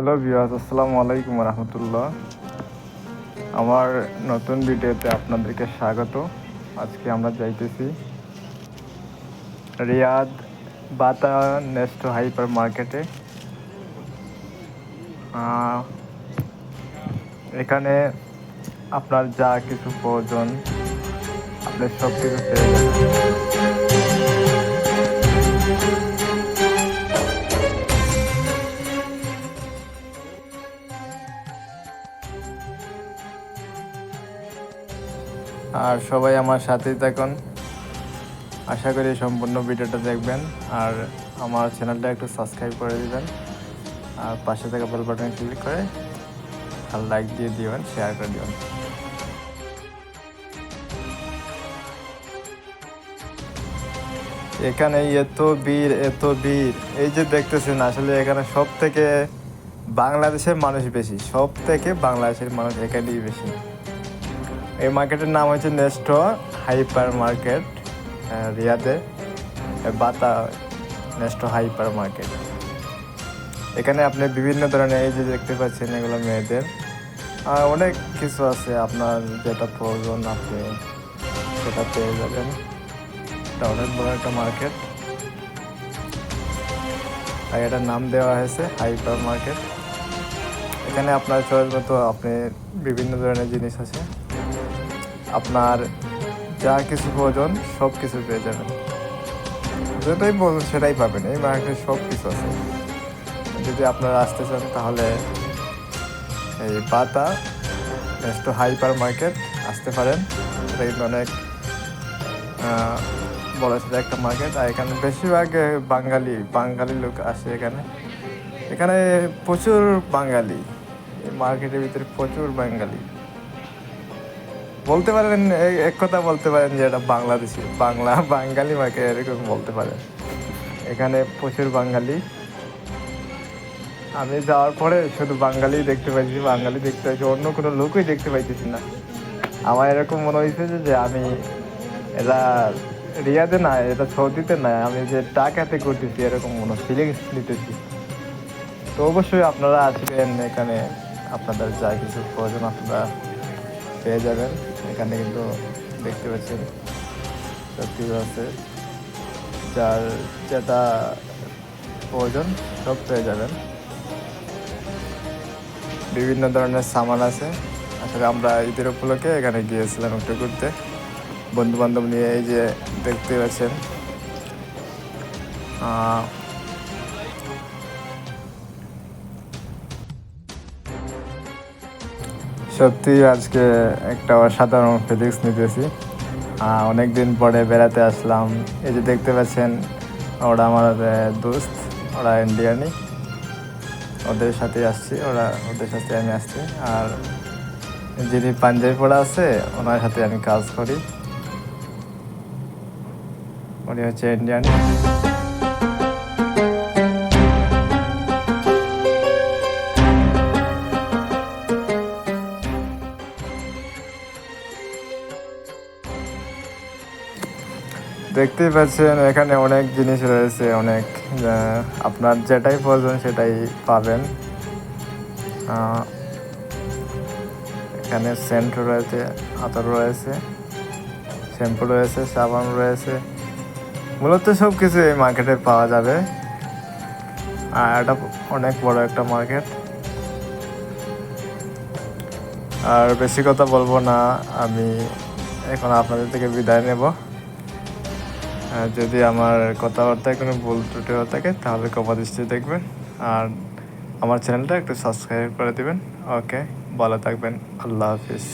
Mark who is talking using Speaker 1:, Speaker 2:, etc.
Speaker 1: Hello বিয়াস আসসালামু আলাইকুম রহমতুল্লাহ আমার নতুন ভিডিওতে আপনাদেরকে স্বাগত আজকে আমরা যাইতেছি রিয়াদ বাতা নেস্ট হাইপার মার্কেটে এখানে আপনার যা কিছু প্রয়োজন আপনি সব কিছু পেয়ে যাবেন আর সবাই আমার সাথেই থাকুন। আশা করি সম্পূর্ণ ভিডিওটা দেখবেন। আর আমার চ্যানেলটা একটু সাবস্ক্রাইব করে দিবেন। আর পাশে থাকা বেল বাটনে ক্লিক করে আর লাইক দিয়ে দিবেন শেয়ার করে দিবেন। এখানে এত বীর এত বীর এই যে দেখতেছেন, আসলে এখানে সব থেকে বাংলাদেশের মানুষ বেশি সব থেকে বাংলাদেশের মানুষ এখানেই বেশি। এই মার্কেটের নাম হচ্ছে নেস্টো হাইপার মার্কেট রিয়াদে বাতা, নেস্টো হাইপার মার্কেট এখানে আপনি বিভিন্ন ধরনের এই যে দেখতে পাচ্ছেন, এগুলো মেয়েদের। আর অনেক কিছু আছে আপনার যেটা প্রয়োজন, আপনি সেটা পেয়ে যাবেন। এটা অনেক বড় একটা মার্কেট। আর এটার নাম দেওয়া হয়েছে হাইপার মার্কেট এখানে আপনার চয়েস মতো আপনি বিভিন্ন ধরনের জিনিস আছে। আপনার যা কিছু প্রয়োজন সব কিছু পেয়ে যাবেন। যেটাই বলুন সেটাই পাবেন। এই মার্কেটে সব কিছু আছে। যদি আপনারা আসতে চান, তাহলে এই পাতা নেক্সট হাইপার মার্কেট আসতে পারেন। এটা কিন্তু অনেক বড় ছিল একটা মার্কেট আর এখানে বেশিরভাগ বাঙালি বাঙালি লোক আসে এখানে। এখানে প্রচুর বাঙালি। এই মার্কেটের ভিতরে প্রচুর বাঙালি। বলতে পারেন এক কথা বলতে পারেন যে এটা বাংলাদেশি, বাংলা, বাঙালি মাকে এরকম বলতে পারেন। এখানে প্রচুর বাঙালি। আমি যাওয়ার পরে শুধু বাঙালি দেখতে পাইছি বাঙালি দেখতে পাইছি অন্য কোনো লোকই দেখতে পাইতেছি না। আমার এরকম মনে হয়েছে যে- যে আমি এটা রিয়াদে না, এটা সৌদিতে না, আমি যে টাকাতে করতেছি এরকম মনে ফিলিংস নিতেছি। তো অবশ্যই আপনারা আসবেন এখানে, আপনাদের যা কিছু প্রয়োজন আপনারা পেয়ে যাবেন। এখানে কিন্তু দেখতে পাচ্ছেন সব কিছু আছে। যার যেটা প্রয়োজন সব পেয়ে যাবেন। বিভিন্ন ধরনের সামান আছে। আসলে আমরা ঈদের উপলক্ষে এখানে গিয়েছিলাম একটু ঘুরতে। বন্ধু বান্ধব নিয়ে এই যে দেখতে পাচ্ছেন সত্যি আজকে একটা অসাধারণ ফিলিংস নিতেছি। অনেক দিন পরে বেড়াতে আসলাম। এই যে দেখতে পাচ্ছেন, ওরা আমার দোস্ত, ওরা ইন্ডিয়ানি ওদের সাথে আসছি, ওরা ওদের সাথে আমি আসছি। আর যিনি পাঞ্জাবি পড়া আছে, ওনার সাথে আমি কাজ করি। উনি হচ্ছে ইন্ডিয়ান দেখতেই পাচ্ছেন, এখানে অনেক জিনিস রয়েছে, অনেক আপনার যেটাই প্রয়োজন সেটাই পাবেন। এখানে সেন্ট রয়েছে, আতর রয়েছে, শ্যাম্পু রয়েছে, সাবান রয়েছে। মূলত সব কিছু এই মার্কেটে পাওয়া যাবে। আর এটা অনেক বড় একটা মার্কেট। আর বেশি কথা বলব না, আমি এখন আপনাদের থেকে বিদায় নেব। যদি আমার কথাবার্তায় কোনো ভুল ত্রুটি হয়ে থাকে, তাহলে কপা দৃষ্টি দেখবেন। আর আমার চ্যানেলটা একটু সাবস্ক্রাইব করে দেবেন। ওকে ভালো থাকবেন। আল্লাহ হাফিজ।